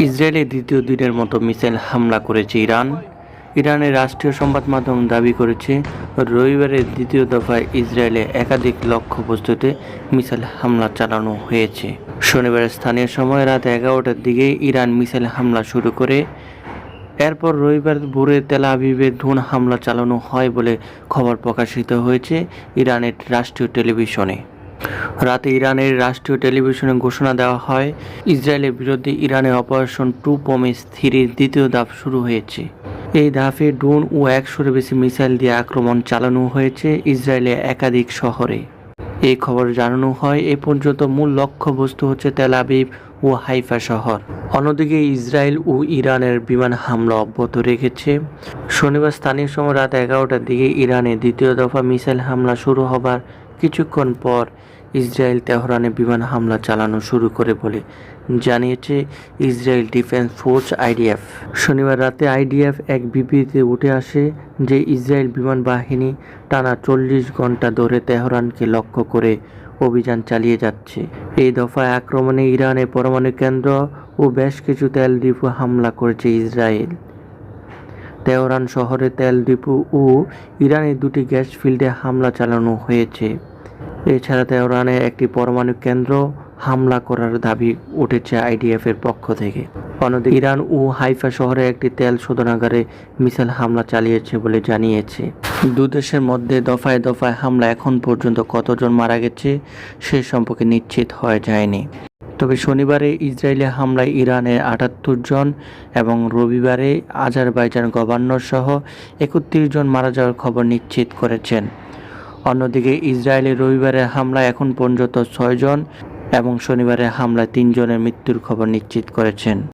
ইসরায়েলে দ্বিতীয় দিনের মতো মিসাইল হামলা করেছে ইরান। ইরানের রাষ্ট্রীয় সংবাদ মাধ্যম দাবি করেছে, রবিবারের দ্বিতীয় দফায় ইসরায়েলে একাধিক লক্ষ্য লক্ষ্যবস্তুতে মিসাইল হামলা চালানো হয়েছে। শনিবার স্থানীয় সময় রাত এগারোটার দিকে ইরান মিসাইল হামলা শুরু করে। এরপর রবিবার ভোরে তেল আবিবে ড্রোন হামলা চালানো হয় বলে খবর প্রকাশিত হয়েছে ইরানের রাষ্ট্রীয় টেলিভিশনে। রাতে ইরানের রাষ্ট্রীয় টেলিভিশনে ঘোষণা দেওয়া হয়, ইসরায়েলের বিরুদ্ধে ইরানের অপারেশন টু পমিস থ্রির দ্বিতীয় ধাপ শুরু হয়েছে। এই ধাপে ড্রোন ও একশোর বেশি মিসাইল দিয়ে আক্রমণ চালানো হয়েছে ইসরায়েলের একাধিক শহরে। এই খবর জানানো হয়, এ পর্যন্ত মূল লক্ষ্যবস্তু হচ্ছে তেল আবিব ও হাইফা শহর। অন্যদিকে ইসরায়েল ও ইরানের বিমান হামলা অব্যাহত রেখেছে। শনিবার স্থানীয় সময় রাত এগারোটার দিকে ইরানে দ্বিতীয় দফা মিসাইল হামলা শুরু হবার কিছুক্ষণ পর ইসরায়েল তেহরানে বিমান হামলা চালানো শুরু করে বলে জানিয়েছে ইসরায়েল ডিফেন্স ফোর্স আইডিএফ। শনিবার রাতে আইডিএফ এক বিবৃতিতে উঠে আসে যে ইসরায়েল বিমান বাহিনী টানা চল্লিশ ঘণ্টা ধরে তেহরানকে লক্ষ্য করে অভিযান চালিয়ে যাচ্ছে। এই দফায় আক্রমণে ইরানের পরমাণু কেন্দ্র ও বেশ কিছু তেল ডিপো হামলা করেছে ইসরায়েল। তেহরান শহরে তেল ডিপো ও ইরানের দুটি গ্যাস ফিল্ডে হামলা চালানো হয়েছে। এছাড়া তেহরানের একটি পরমাণু কেন্দ্র হামলা করার দাবি উঠেছে আইডিএফ এর পক্ষ থেকে। অন্যদিকে ইরান ও হাইফা শহরে একটি তেল শোধনাগারে মিসাইল হামলা চালিয়েছে বলে জানিয়েছে। দু দেশের মধ্যে দফায় দফায় হামলা এখন পর্যন্ত কতজন মারা গেছে সে সম্পর্কে নিশ্চিত হয়ে যায়নি। তবে শনিবারে ইসরায়েলি হামলায় ইরানে আটাত্তর জন এবং রবিবারে আজারবাইজান গভর্নর সহ একত্রিশ জন মারা যাওয়ার খবর নিশ্চিত করেছেন। অন্যদিকে ইসরায়েলের রবিবারের হামলায় এখন পর্যন্ত ছয়জন এবং শনিবারের হামলায় তিনজনের মৃত্যুর খবর নিশ্চিত করেছেন।